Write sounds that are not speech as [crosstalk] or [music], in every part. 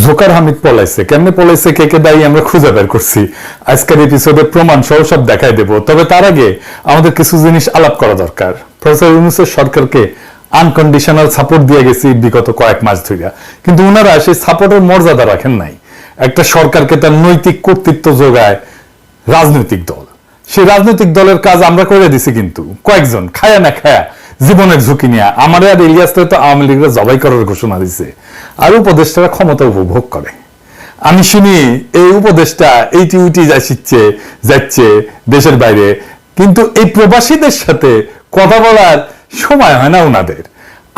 Joker Hamid পলাইছে। কেমনে পলাইছে, কে কে দায়ী আমরা খুঁজে বের করছি। আজকের এপিসোডে প্রমাণ সহ সব দেখাই দেব। তবে তার আগে আমাদের কিছু জিনিস আলাপ করা দরকার। প্রফেসর ইউনুসের সরকারকে আনকন্ডিশনাল সাপোর্ট দিয়ে গেছি বিগত কয়েক মাস ধরে কিন্তু ওনারা সেই সাপোর্টের মর্যাদা রাখেন নাই। একটা সরকারকে তার নৈতিক কর্তৃত্ব যোগায় রাজনৈতিক দল। সেই রাজনৈতিক দলের কাজ আমরা করে দিছি কিন্তু। কয়েকজন, খায়া না খায়া। জীবনের ঝুঁকি নিয়ে। আমার আর ইলিয়াসরে তো আওয়ামী লীগরা জবাই করার ঘোষণা দিছে। আর উপদেষ্টারা ক্ষমতা উপভোগ করে আমি শুনি এই উপদেষ্টা এইটি উইটি যাচ্ছে যাচ্ছে দেশের বাইরে। কিন্তু এই প্রবাসীদের সাথে কথা বলার সময় হয় না ওনাদের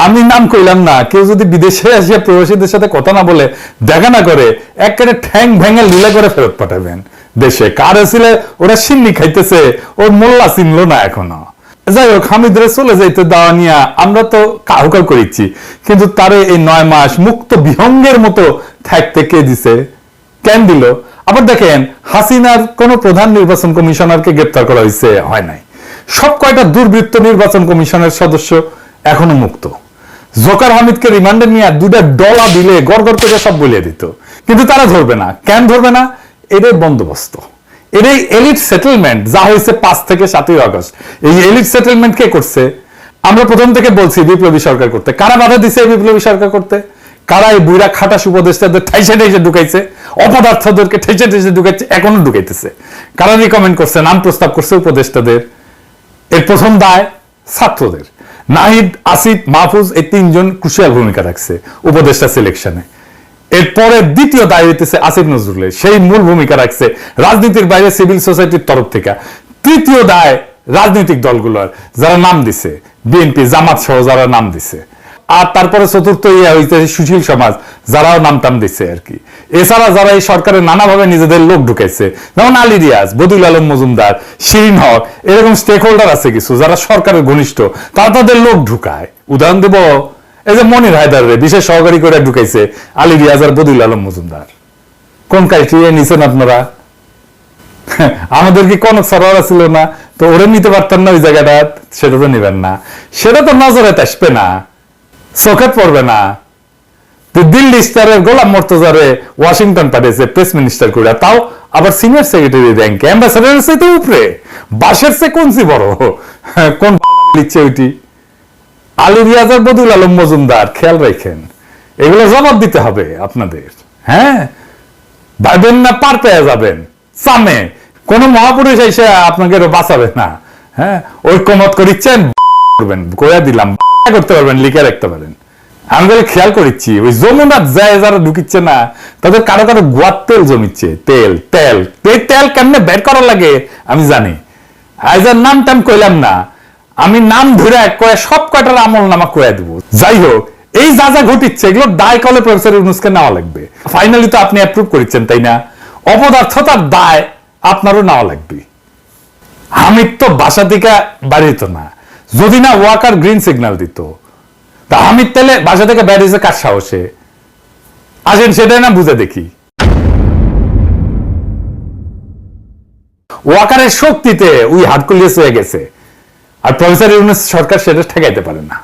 আমি নাম কইলাম না, কেউ যদি বিদেশে আসিয়া প্রবাসীদের সাথে কথা না বলে দেখা না করে, একেবারে ঠ্যাং ভেঙে লীলা করে ফেরত পাঠাবেন দেশে। কার ছিল ওরা সিন্নি খাইতেছে, ওর মোল্লা চিনলো না এখনও। যাই হোক হামিদরে চলে যাইতে দেওয়া নিয়ে আমরা তো কাহুকাল করেছি কিন্তু তারে এই নয় মাস মুক্ত বিহঙ্গের মতো থাকতে কে দিছে? কেন দিল? আবার দেখেন, হাসিনার কোন প্রধান নির্বাচন কমিশনারকে গ্রেপ্তার করা হয়েছে হয় নাই। সব কয়টা দুর্বৃত্ত নির্বাচন কমিশনের সদস্য এখনও মুক্ত। জোকার হামিদকে রিমান্ডে নিয়ে দুটা ডলা দিলে গড় করে সব বলিয়ে দিত। কিন্তু তারা ধরবে না। কেন ধরবে না? এটাই বন্দোবস্ত। এটাই এলিট সেটেলমেন্ট যা হয়েছে পাঁচ থেকে সাতই এই এলিট সেটেলমেন্ট কে করছে? আমরা প্রথম থেকে বলছি বিপ্লবী সরকার করতে। কারা বাধা দিছে এই বিপ্লবী সরকার করতে? কারা এই বুড়া খাটাস উপদেষ্টাদের ঢুকাইছে? অপদার্থদেরকে ঢুকাইছে, এখনও ঢুকাইতেছে। কারা রিকমেন্ড করছে, নাম প্রস্তাব করছে উপদেষ্টাদের? এর প্রথম দায় ছাত্রদের। নাহিদ, আসিফ, মাহফুজ, এই তিনজন ক্রুশিয়াল ভূমিকা রাখছে উপদেষ্টা সিলেকশনে এরপরে দ্বিতীয় দায় হইতেছে আসিফ নজরুলের। সেই মূল ভূমিকা রাখছে রাজনীতির বাইরে সিভিল সোসাইটির তরফ থেকে। তৃতীয় দায় রাজনৈতিক দলগুলোর, যারা নাম দিছে। বিএনপি, জামাত সহ যারা নাম দিছে। আর তারপরে চতুর্থ ইয়ে হইতে সুশীল সমাজ, যারাও নাম টাম দিচ্ছে আর কি। এছাড়া যারা এই সরকারের নানাভাবে নিজেদের লোক ঢুকাইছে, যেমন আলী রিয়াজ বদুল আলম মজুমদার, শিরিন হক, এরকম স্টেক হোল্ডার আছে কিছু যারা সরকারের ঘনিষ্ঠ, তারা তাদের লোক ঢুকায়। উদাহরণ দেব এই যে মনির হায়দার রে, বিশেষ সহকারী করে ঢুকাইছে, আলী রিয়াজ আর বদুল আলম মজুমদার। কোন ক্রাইটেরিয়া নিছেন আপনারা? [laughs] আমাদের কি কোন সরোয়ার ছিল না? তো ওরে নিতে পারতেন না ওই জায়গাটা, সেটা তো নিবেন না। সেটা তো নজরে আসবে না, চোখে পড়বে না। তো দিল্লি স্টারের গোলাম মর্তজারে ওয়াশিংটন পাঠিয়েছে প্রেস মিনিস্টার করে তাও আবার সিনিয়র সেক্রেটারি র্যাঙ্কে অ্যাম্বাসাডারের সাথে উপরে। বাসের সে কোনসি বড়? [laughs] কোন লিখছে ওইটি? আলী রিয়াজার বদুল আলম মজুমদার, খেয়াল রাখেন। এগুলো জবাব দিতে হবে আপনাদের হ্যাঁ? ভাবেন না, পার পেয়ে যাবেন। সামনে, কোন মহাপুরুষ এসে আপনাকে বাঁচাবে না হ্যাঁ? ঐক্যমত করিচ্ছেন, [laughs] করবেন কয়া দিলাম, [laughs] করতে পারবেন, লিখে রাখতে পারেন। আমি খেয়াল করেছি ওই যমুনার যায় যারা ঢুকিচ্ছে না, তাদের কারও কারও গোয়ার তেল জমিচ্ছে তেল তেল তেল কেমনে বের করা লাগে, আমি জানি। আইজার নাম টাম কইলাম না আমি নাম ধরে এক কয়ে সব কয়টার আমল নামা কয়ে দেব। যাই হোক এই যা যা ঘটিচ্ছে, এগুলো দায় কলে প্রফেসর ইউনুসকে নেওয়া লাগবে। ফাইনালি তো আপনি অ্যাপ্রুভ করেছেন, তাই না? অপদার্থতার দায় আপনারও নেওয়া লাগবে। হামিদ তো বাসা থেকে বাড়িত না। যদি না ওয়াকার গ্রিন সিগন্যাল দিত। তা হামিদ তাহলে বাসা থেকে বেরিয়েছে কার সাহসে? আসেন সেটাই না বুঝে দেখি। ওয়াকারের শক্তিতে উই হাটকুলিয়াস হয়ে গেছে। আর প্রফেসর ইউনুস সরকার সেটা ঠেকাইতে পারে না।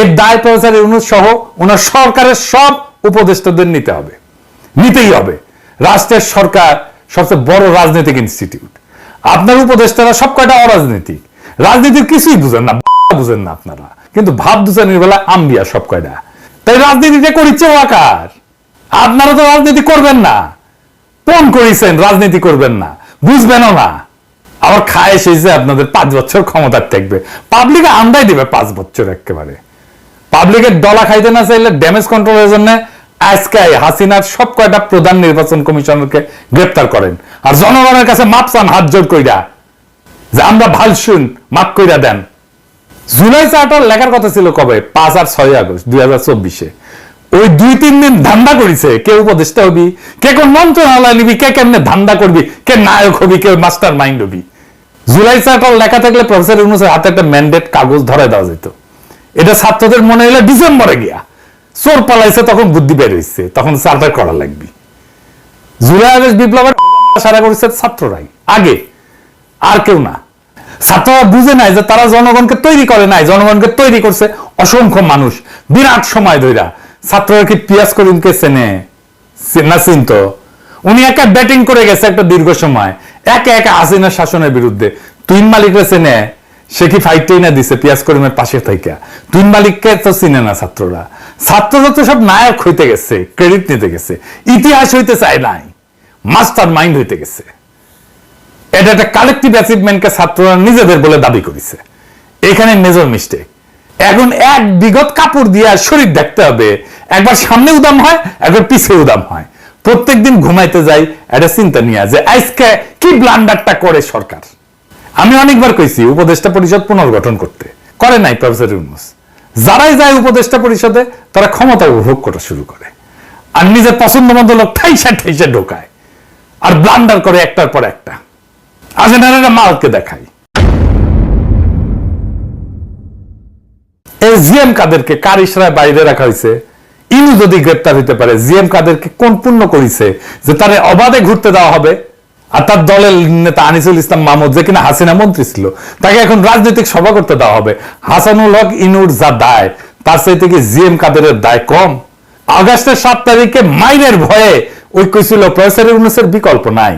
এর দায় প্রফেসর ইউনুস সহ ওনার সরকারের সব উপদেষ্টাদের নিতে হবে। নিতেই হবে। রাষ্ট্রের সরকার সবচেয়ে বড় রাজনৈতিক ইনস্টিটিউট আপনার উপদেষ্টারা সব কয়টা অরাজনৈতিক? রাজনীতির কিছুই বুঝেন না বুঝেন না আপনারা। কিন্তু ভাব দুজনের বেলা আম্বিয়া সব কয়টা। তাই রাজনীতিটা করিচ্ছে ওয়াকার আপনারা তো রাজনীতি করবেন না। কোন করেছেন, রাজনীতি করবেন না। বুঝবেনও না। আবার খায় সেই যে আপনাদের পাঁচ বছর ক্ষমতার থাকবে পাবলিকে আন্দাই দিবে পাঁচ বছর একেবারে। পাবলিকের ডলা খাইতে না চাইলে ড্যামেজ কন্ট্রোলের জন্য হাসিনার সব কয়টা প্রধান নির্বাচন কমিশনারকে গ্রেপ্তার করেন। আর জনগণের কাছে মাপ চান, হাত জোর কইরা। যে আমরা মাপ কইরা দেন। জুলাই চার্টার লেখার কথা ছিল কবে? পাঁচ আর ছয় আগস্ট, দুই হাজার চব্বিশে। ওই দুই তিন দিন ধান্দা করিছে, কে উপদেষ্টা হবি, কে কোন মন্ত্রণালয় নিবি, কে কেমনে ধান্দা করবি, কে নায়ক হবি, কে মাস্টার মাইন্ড হবি। জুলাই চার্টার লেখা থাকলে প্রফেসর ইউনুসের হাতে একটা ম্যান্ডেট কাগজ ধরে দেওয়া যেত। এটা ছাত্রদের মনে হলে ডিসেম্বরে গিয়া। চোর পালাইছে, তখন বুদ্ধি বের হয়েছে তখন চার্টার করা লাগবে। জুলাই আগস্ট বিপ্লবের সারা করেছে ছাত্ররাই। আগে আর কেউ না। ছাত্ররা বুঝে নাই যে তারা জনগণকে তৈরি করে নাই, জনগণকে তৈরি করছে অসংখ্য মানুষ। বিরাট সময় ধইরা। ছাত্ররা কি পিয়াজ করিমকে চেনে? না চিনতো? উনি একা ব্যাটিং করে গেছে একটা দীর্ঘ সময়। একা একা হাসিনার শাসনের বিরুদ্ধে। তুইন মালিকরা চেনে, সে কি ফাইটটাই না দিছে পিয়াজ করিমের পাশে থেকে তুইন মালিককে তো চিনে না ছাত্ররা। ছাত্ররা তো সব নায়ক হইতে গেছে ক্রেডিট নিতে গেছে। ইতিহাস হইতে চায় নাই মাস্টার মাইন্ড হইতে গেছে। এটা একটা কালেকটিভ অ্যাচিভমেন্টকে ছাত্ররা নিজেদের বলে দাবি করেছে। এখানে মেজর মিস্টেক এখন এক বিগত কাপড় দিয়ে শরীর দেখতে হবে। একবার সামনে উদাম হয়, একবার পিছে উদাম হয়। প্রত্যেকদিন ঘুমাইতে যাই একটা চিন্তা নিয়ে যে আজকে কি ব্লান্ডারটা করে সরকার? আমি অনেকবার কইছি, উপদেষ্টা পরিষদ পুনর্গঠন করতে। করে নাই, প্রফেসর ইউনুস। যারাই যায় উপদেষ্টা পরিষদে, তারা ক্ষমতা উপভোগ করা শুরু করে। আর নিজের পছন্দ মতো লোক ঠাইসা ঠাইসা ঢোকায়। আর ব্লান্ডার করে একটার পর একটা। আজেন্ডারা মালকে দেখাই। এই জিএম কাদেরকে কার ইশরায় বাইরে রাখা হয়েছে ইনু যদি গ্রেপ্তার হইতে পারে, জিএম কাদেরকে কোন পূর্ণ করিছে যে তারে অবাধে ঘুরতে দেওয়া হবে? আর তার দলের নেতা আনিসুল ইসলাম মাহমুদ, যে কিনা হাসিনা মন্ত্রী ছিল, তাকে এখন রাজনৈতিক সভা করতে দেওয়া হবে। হাসানুল হক ইনুর যা দায়, তার চাইতে কি জিএম কাদেরের দায় কম? আগস্টের সাত তারিখে মাইনের ভয়ে ওই কইছিল প্রফেসর ইউনুসের বিকল্প নাই।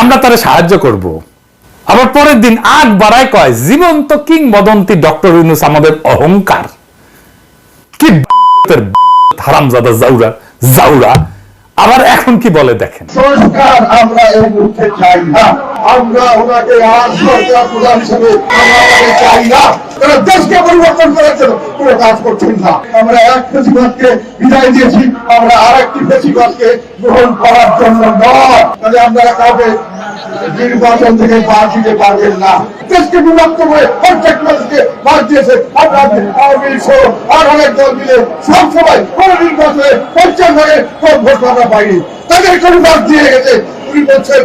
আমরা তারা সাহায্য করব। আবার পরের দিন আগ বাড়ায় কয়, জীবন্ত কিংবদন্তি ডক্টর ইউনুস আমাদের অহংকার। কি হারামজাদা জাউরা জাউরা। আবার এখন কি বলে দেখেন? আমরা আর কাজ করছেন আমরা এক দিয়েছি। আমরা আর একটি গ্রহণ করার জন্য নয়। তাহলে আমরা কাউকে নির্বাচন থেকে বাদ দিতে পারবেন না। দেশকে বিভক্ত করে প্রত্যেক মানুষকে বাদ দিয়েছে। সহ আর অনেক দল মিলে সব সময় কোন নির্বাচনে পঞ্চাশ ভাগে কম ভোট পাইনি তাদের কোনো বাদ দিয়ে গেছে। উনি বলছেন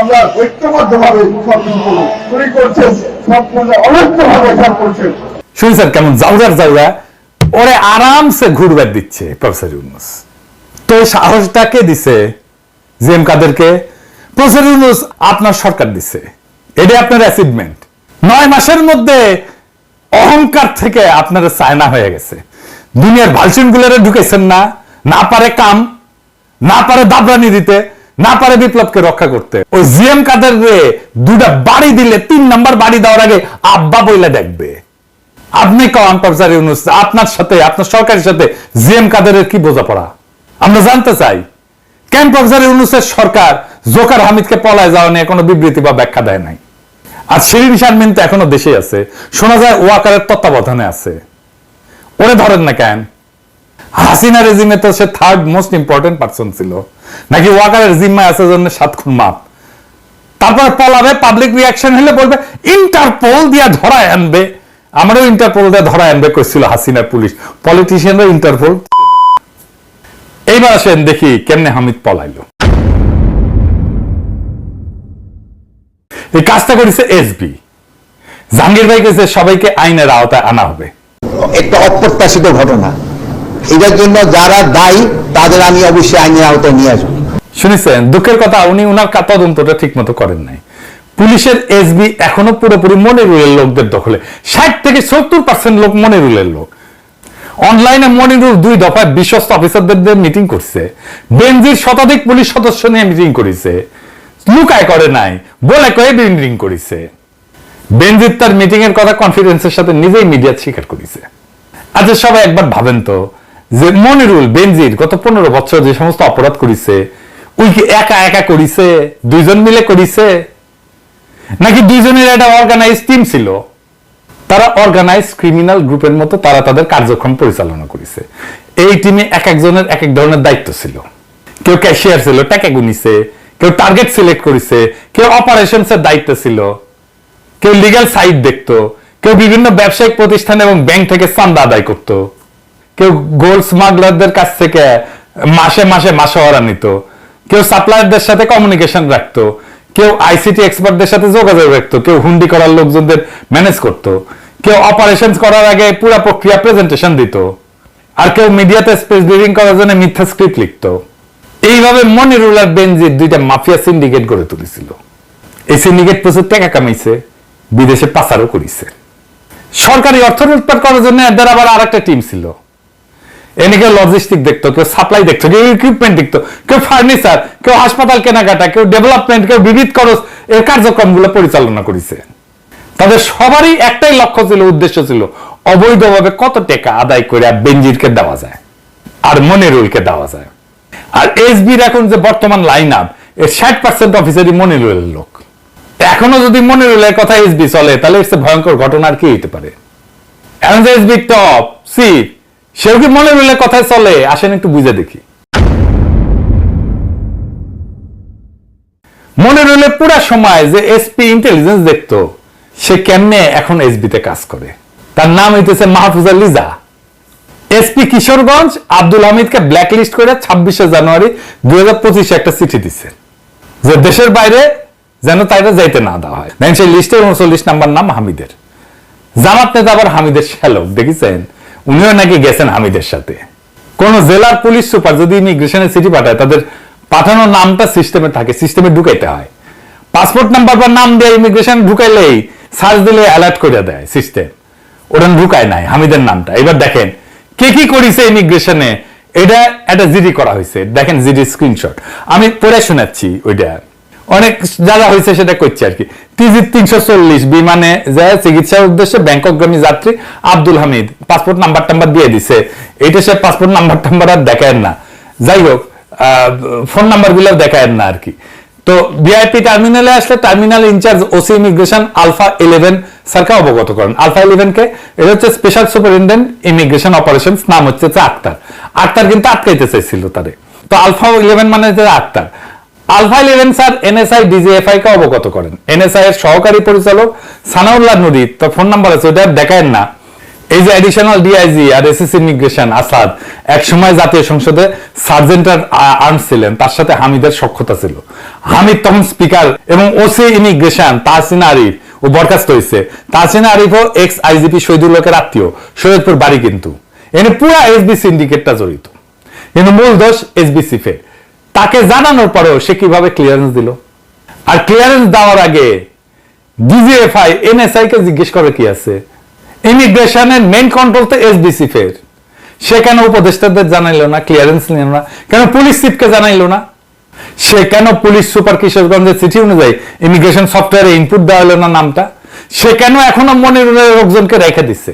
আমরা ঐক্যবদ্ধ ভাবে উনি করছেন সম্পূর্ণ অনৈক্য ভাবে সব করছেন কেমন ওরে আরামসে ঘুরবার দিচ্ছে প্রফেসর ইউনুস। তো এই সাহসটা কে দিছে জিএম কাদেরকে প্রফেসর ইউনুস, আপনার সরকার দিছে। এটাই আপনার অ্যাচিভমেন্ট নয় মাসের মধ্যে অহংকার থেকে আপনার চায়না হয়ে গেছে। দুনিয়ার ভালসিন গুলোরে ঢুকেছেন না না পারে কাম, না পারে দাবরানি দিতে, না পারে বিপ্লবকে রক্ষা করতে। ওই জিএম কাদের দুটা বাড়ি দিলে, তিন নাম্বার বাড়ি দেওয়ার আগে আব্বা বইলে দেখবে। আপনি কন প্রফেসর ইউনুস, আপনার সাথে, আপনার সরকারের সাথে জিএম কাদের কি বোঝাপড়া? আমরা জানতে চাই, কেন প্রফেসর ইউনুসের সরকার জোকার হামিদকে পলায় যাওয়া নিয়ে কোনো বিবৃতি বা ব্যাখ্যা দেয় নাই। আর শিরিন শারমিন তো এখনও দেশে আছে। শোনা যায় ওয়াকারের তত্ত্বাবধানে আছে। ওরে ধরেন না কেন? হাসিনা রেজিমে তো সে থার্ড মোস্ট ইম্পর্টেন্ট পার্সন ছিল। নাকি ওয়াকারের জিম্মায় আছে জন্য সাত খুন মাপ? তারপর পলাবে পাবলিক রিয়াকশন হলে বলবে, ইন্টারপোল দিয়া ধরায় আনবে। আমারও ইন্টারপোল দিয়ে ধরায় আনবে কইছিল হাসিনার পুলিশ। পলিটিশিয়ানরা ইন্টারপোল এইবার আসেন দেখি কেমনে হামিদ পলাইলো। এই কাজটা করেছে এসবি জাহাঙ্গীর ভাই কেছে সবাইকে আইনের আওতায় আনা হবে। একটা অপ্রত্যাশিত ঘটনা। এটার জন্য যারা দায়ী তাদের আমি অবশ্যই আইনের আওতায় নিয়ে আসব। শুনেছেন দুঃখের কথা উনি উনার তদন্তটা ঠিক মতো করেন নাই। পুলিশের এসবি এখনও পুরোপুরি মনিরুলের লোকদের দখলে। ষাট থেকে সত্তর পার্সেন্ট লোক মনিরুলের লোক। অনলাইনে মনিরুল দুই দফায় বিশ্বস্ত অফিসারদের মিটিং করছে। বেনজির শতাধিক পুলিশ সদস্য নিয়ে মিটিং করেছে। লুকায় করে নাই। বলে কয়ে মিটিং করেছে। বেনজির তার মিটিং এর কথা কনফিডেন্সের সাথে নিজেই মিডিয়া স্বীকার করেছে। আচ্ছা সবাই একবার ভাবেন তো, যে মনিরুল বেনজির গত পনেরো বছর যে সমস্ত অপরাধ করেছে, ওই কি একা একা করিছে, দুইজন মিলে করিছে? নাকি দুইজনের একটা অর্গানাইজ টিম ছিল? তারা অর্গানাইজ ক্রিমিনাল গ্রুপের মতো তারা তাদের কার্যক্রম পরিচালনা করেছে। এই টিমে এক একজনের এক এক ধরনের দায়িত্ব ছিল। কেউ ক্যাশিয়ার ছিল, টাকা গুনিছে কেউ টার্গেট সিলেক্ট করেছে, কেউ অপারেশনস এর দায়িত্ব ছিল, কেউ লিগ্যাল সাইট দেখতো, কেউ বিভিন্ন ব্যবসায়িক প্রতিষ্ঠান এবং ব্যাংক থেকে চান্দা আদায় করত, কেউ গোল্ড স্মাগলারদের কাছ থেকে মাসে মাসে মাসোয়ারা নিত, কেউ সাপ্লায়ারদের সাথে কমিউনিকেশন রাখতো, কেউ আইসিটি এক্সপার্টদের সাথে যোগাযোগ রাখতো, কেউ হুন্ডি করার লোকজনদের ম্যানেজ করত, কেউ অপারেশন করার আগে পুরো প্রক্রিয়া প্রেজেন্টেশন দিত, আর কেউ মিডিয়াতে স্পেস বিল্ডিং করার জন্য মিথ্যা স্ক্রিপ্ট লিখতো। এইভাবে মনিরুল আর বেনজির দুইটা মাফিয়া সিন্ডিকেট গড়ে তুলেছিল। এই সিন্ডিকেট প্রচুর টাকা কামাইছে, বিদেশে পাচারও করিছে। সরকারি অর্থ লুটপাট করার জন্য এদের আবার আর একটা টিম ছিল। এনে কেউ লজিস্টিক দেখতো, কেউ সাপ্লাই দেখতো, কেউ ইকুইপমেন্ট দেখতো, কেউ ফার্নিচার কেউ হাসপাতাল কেনাকাটা, কেউ ডেভেলপমেন্ট কেউ বিবিধ খরচ, এর কার্যক্রমগুলো পরিচালনা করেছে। তাদের সবারই একটাই লক্ষ্য ছিল, উদ্দেশ্য ছিল অবৈধভাবে কত টাকা আদায় করে বেঞ্জিরকে দেওয়া যায়। আর মনিরুলকে দেওয়া যায়। আর এসবির এখন যে বর্তমান লাইন আপ এর ষাট পার্সেন্ট অফিসারই মনিরুলের লোক। এখনও যদি মনিরুলের কথা এসবি চলে, তাহলে এর ভয়ঙ্কর ঘটনা আর কি হইতে পারে? এখন যে এসবি টপ সি সেও কি মনিরুলের কথায় চলে? আসেন একটু বুঝে দেখি। মনে মনিরুলের পুরা সময় যে এসপি ইন্টেলিজেন্স দেখতো, সে কেমনে এখন এসবিতে কাজ করে? তার নাম হইতেছে মাহফুজা লিজা। এসপি কিশোরগঞ্জ, আব্দুল হামিদকে ব্ল্যাকলিস্ট করে ছাব্বিশে জানুয়ারি দুই হাজার পঁচিশে একটা চিঠি দিচ্ছে যে দেশের বাইরে যেন তাইরা যাইতে না দেওয়া হয়। দেখেন সেই লিস্টের উনচল্লিশ নাম্বার নাম হামিদের। জামাত নেতা আবার হামিদের শ্যালক, দেখেছেন? উনিও নাকি গেছেন হামিদের সাথে। কোন জেলার পুলিশ সুপার যদি ইমিগ্রেশনের চিঠি পাঠায়, তাদের পাঠানোর নামটা সিস্টেমে থাকে সিস্টেমে ঢুকাইতে হয়। পাসপোর্ট নাম্বার বা নাম দিয়ে ইমিগ্রেশন ঢুকাইলেই সার্চ দিলে অ্যালার্ট করে দেয় সিস্টেম ওটা ঢুকায় নাই হামিদের নামটা। এবার দেখেন কে কি করেছে ইমিগ্রেশনে এটা একটা জিডি করা হয়েছে। দেখেন জিডি স্ক্রিনশট আমি পড়ে শোনাচ্ছি ওইটা। অনেক জায়গা হয়েছে সেটা করছে আর কি। টিজি তিনশো চল্লিশ, বিমানে যায় চিকিৎসার উদ্দেশ্যে ব্যাংককগামী যাত্রী আব্দুল হামিদ। পাসপোর্ট নাম্বার টাম্বার দিয়ে দিছে। এটা সে পাসপোর্ট নাম্বার টাম্বার আর দেখায় না। যাই হোক ফোন নাম্বারগুলো দেখায় না আর কি। তো ভিআইপি টার্মিনালে আসলে terminal in charge OC immigration alpha eleven স্যারকে অবগত করেন। আলফা ইলেভেন কে? এটা হচ্ছে স্পেশাল সুপারিনটেন্ডেন্ট ইমিগ্রেশন অপারেশন নাম হচ্ছে আক্তার। আক্তার কিন্তু আটকাইতে চাইছিল তারে। তো আলফা ইলেভেন মানে হচ্ছে Akhtar. Alpha eleven sir NSI DGFI কে অবগত করেন। এনএসআই এর সহকারী পরিচালক সানাউল্লাহ নুরি তো ফোন নাম্বার আছে ওটা দেখায় না। এই যে অ্যাডিশনাল ডিআইজি আর এসএস ইমিগ্রেশন আসাদ এক সময় জাতীয় সংসদে সার্জেন্টার আর্মস ছিলেন, তার সাথে হামিদের সক্ষতা ছিল। হামিদ তখন স্পিকার এবং ওসি ইমিগ্রেশন তাহসিন আরিফ, ও বরখাস্ত হয়েছে। তাহসিন আরিফও এক্স আইজিপি শহীদুল লোকের আত্মীয় সৈয়দপুর বাড়ি কিন্তু। এনে পুরা এসবি সিন্ডিকেটটা জড়িত। কিন্তু মূল দোষ এসবিসি ফে তাকে জানানোর পরেও সে কীভাবে ক্লিয়ারেন্স দিল? আর ক্লিয়ারেন্স দেওয়ার আগে ডিজিএফআই এনএসআই কে জিজ্ঞেস করে কি আছে? ইমিগ্রেশনের মেইন কন্ট্রোল তো এসবিসি ফের। সে কেন উপদেষ্টাদের জানাইলো না ক্লিয়ারেন্স নিল না। কেন পুলিশ চিফকে জানাইলো না? সে কেন পুলিশ সুপার কিশোরগঞ্জের চিঠি অনুযায়ী ইমিগ্রেশন সফটওয়্যারে ইনপুট দেওয়া হলো না নামটা? সে কেন এখনও মনিরুলের লোকজনকে রেখে দিচ্ছে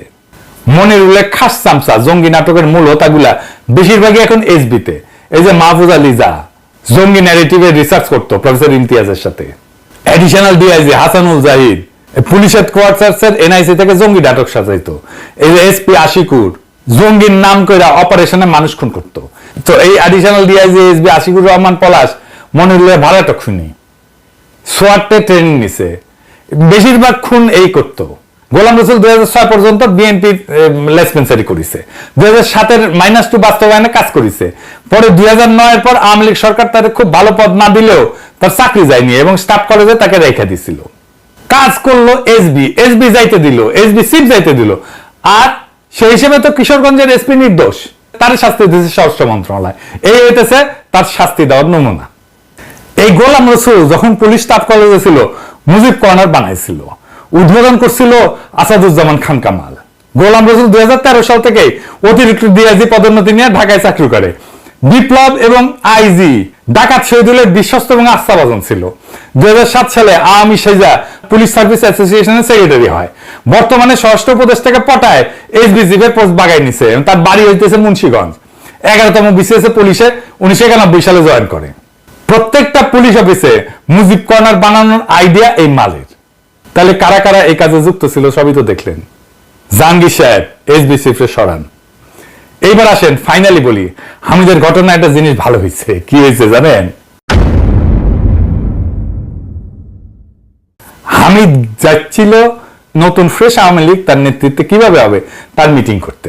মনিরুলের খাস চামচা, জঙ্গি নাটকের মূল হোতাগুলা বেশিরভাগই এখন এসবিতে এই যে মাহফুজা লিজা জঙ্গি ন্যারেটিভে রিসার্চ করতো প্রফেসর ইমতিয়াজের সাথে। Additional DIG Hasanul Zahid. Police হেডকোয়ার্টার্সের NIC থেকে জঙ্গি নাটক সাজাইতো। এসপি আশিকুর, জঙ্গির নাম করে অপারেশনে মানুষ খুন করতো। তো এই additional DIG SB Ashiqur Rahman Palash মনিরুলের ভাড়াটক শুনি সোয়াটে ট্রেনিং নিছে। বেশিরভাগ খুন এই করতো। গোলাম রসুল দুই ছয় পর্যন্ত বিএনপি লেসপেন্সারি করেছে। দুই হাজার সাতের মাইনাস টু বাস্তবায়নে কাজ করেছে। পরে দুই হাজার নয়ের পর আওয়ামী লীগ সরকার তাদের খুব ভালো পদ না দিলেও তার চাকরি যায়নি এবং স্টাফ কলেজে তাকে রেখে দিছিল। কাজ করল এসবি এসবি যাইতে দিল, এসবি সিট যাইতে দিল। আর সেই হিসেবে তো কিশোরগঞ্জের এসপি নির্দোষ, তার শাস্তি দিয়েছে স্বরাষ্ট্র মন্ত্রণালয়। এই হইতেছে তার শাস্তি দেওয়ার নমুনা। এই গোলাম রসুল যখন পুলিশ স্টাফ কলেজে ছিল, মুজিব কর্নার বানাইছিল। উদ্বোধন করছিল আসাদুজ্জামান খান কামাল। গোলাম রসুল দুই হাজার তেরো সাল থেকে অতিরিক্ত ডিআইজি পদোন্নতি নিয়ে ঢাকায় চাকরি করে। বিপ্লব এবং আইজি, ডাকাত শহীদুলের বিশ্বস্ত এবং আস্থাভাজন ছিল। দুই সালে আওয়ামী সেজা পুলিশ সার্ভিস অ্যাসোসিয়েশনের সেক্রেটারি হয়। বর্তমানে স্বরাষ্ট্র উপদেষ্টাকে পটায় এসবিজিফ এর পোস্ট বাগাই নিছে এবং তার বাড়ি হইতেছে মুন্সিগঞ্জ। এগারোতম বিসিএস পুলিশে উনিশশো একানব্বই সালে জয়েন করে। প্রত্যেকটা পুলিশ অফিসে মুজিব কর্নার বানানোর আইডিয়া এই মালের। তাহলে কারা কারা এই কাজে যুক্ত ছিল সবই তো দেখলেন। জাহাঙ্গীর সাহেব, এসবিসি সরান। এইবার আসেন ফাইনালি বলি। হামিদের ঘটনা একটা জিনিস ভালো হয়েছে। কি হয়েছে জানেন? হামিদ যাচ্ছিল নতুন ফ্রেশ আওয়ামী লীগ, তার নেতৃত্বে কীভাবে হবে? তার মিটিং করতে।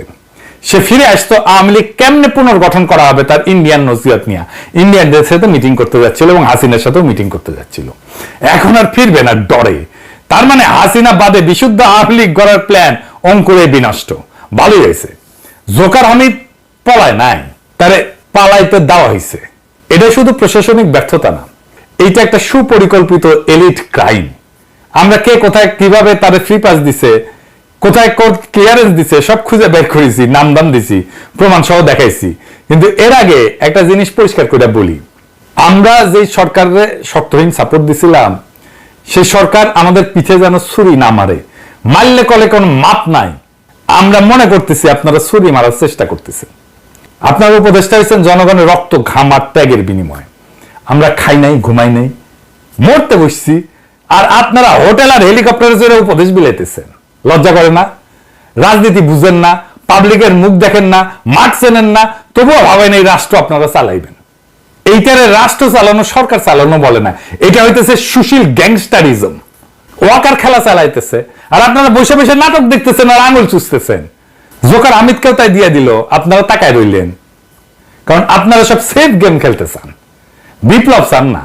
সে ফিরে আসতো, আওয়ামী লীগ কেমনে পুনর্গঠন করা হবে তার ইন্ডিয়ান নসিহত নিয়ে। ইন্ডিয়ানদের সাথে মিটিং করতে যাচ্ছিল এবং হাসিনার সাথেও মিটিং করতে যাচ্ছিল। এখন আর ফিরবে না, ডরে। তার মানে হাসিনা বাদে বিশুদ্ধ আওয়ামী লীগ গড়ার প্ল্যান অঙ্কুরে বিনষ্ট। ভালোই হয়েছে। জোকার হামিদ পলায় নাই, তারে পালাইতে দেওয়া হয়েছে এটা শুধু প্রশাসনিক ব্যর্থতা না, এইটা একটা সুপরিকল্পিত এলিট ক্রাইম। আমরা কে কোথায় কীভাবে তারে ফ্রি পাস দিছে, কোথায় কোর্ট ক্লিয়ারেন্স দিছে, সব খুঁজে বের করেছি নাম দাম দিছি প্রমাণ সহ দেখাইছি। কিন্তু এর আগে একটা জিনিস পরিষ্কার করে বলি, আমরা যে সরকারে শর্তহীন সাপোর্ট দিছিলাম, সেই সরকার আমাদের পিঠে যেন ছুরি না মারে। মারলে কলে কোনো মাপ নাই আমরা মনে করতেছি আপনারা ছুরি মারার চেষ্টা করতেছেন আপনার উপদেষ্টা হয়েছেন জনগণের রক্ত ঘাম আর ত্যাগের বিনিময়ে। আমরা খাই নাই, ঘুমাই নাই, মরতে বসছি, আর আপনারা হোটেল আর হেলিকপ্টারের জোরে উপদেশ বিলাইতেছেন। লজ্জা করে না? রাজনীতি বুঝেন না, পাবলিকের মুখ দেখেন না, মাঠ চেনেন না, তবুও ভাবেন এই রাষ্ট্র আপনারা চালাইবেন। এইটারে রাষ্ট্র চালানো, সরকার চালানো বলে না। এটা হইতেছে সুশীল গ্যাংস্টারিজম। ওয়াকার খেলা চালাইতেছে। আর আপনারা বসে বসে নাটক দেখতেছেন আর আঙুল চুষতেছেন। জোকার আমিতকেও তাই দিয়ে দিল, আপনারা তাকায় রইলেন। কারণ আপনারা সব সেফ গেম খেলতে চান। বিপ্লব চান না।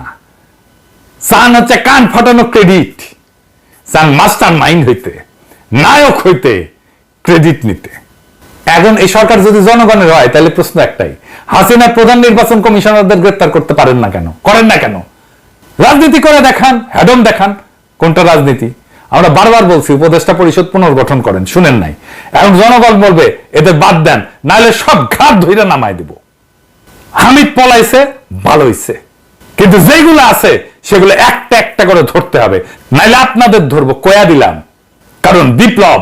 চান হচ্ছে কান ফাটানো ক্রেডিট চান মাস্টার মাইন্ড হইতে, নায়ক হইতে ক্রেডিট নিতে। এখন এই সরকার যদি জনগণের হয়, তাহলে প্রশ্ন একটাই হাসিনা প্রধান নির্বাচন কমিশনারদের গ্রেপ্তার করতে পারেন না কেন? করেন না কেন? রাজনীতি করে দেখান হ্যাডম দেখান। কোনটা রাজনীতি? আমরা বারবার বলছি, উপদেষ্টা পরিষদ পুনর্গঠন করেন, শুনেন নাই। এখন জনগণ বলবে, এদের বাদ দেন, নাহলে সব ঘাট ধইরা নামায় দিব। হামিদ পলাইছে ভালো হইছে কিন্তু যেগুলো আছে, সেগুলো একটা একটা করে ধরতে হবে। নাইলে আপনাদের ধরবো, কয়া দিলাম। কারণ বিপ্লব